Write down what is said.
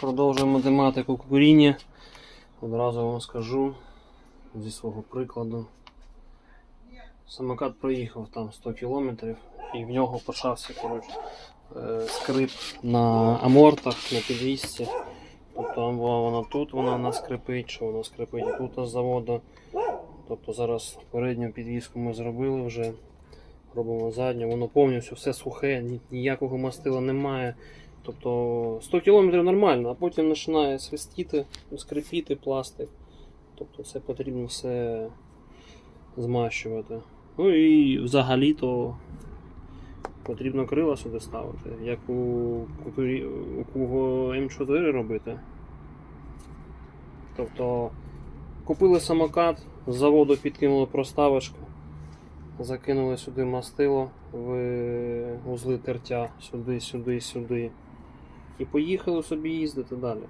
Продовжуємо тематику куріння. Одразу вам скажу зі свого прикладу. Самокат проїхав там 100 кілометрів і в нього почався коротше, е, скрип на амортах, на підвісці. Тобто вона тут вона наскрипить, чи вона скрипить тут з заводу. Тобто зараз передню підвіску ми зробили вже. Робимо задню, воно повністю все сухе, ні- ніякого мастила немає. Тобто 100 км нормально, а потім починає свистіти, скрипіти пластик. Тобто це потрібно все змащувати. Ну і взагалі то потрібно крила сюди ставити, як у, у кого М4 робити. Тобто купили самокат, з заводу підкинули проставочку, закинули сюди мастило в узли тертя, сюди, сюди, сюди. І поїхали собі їздити далі.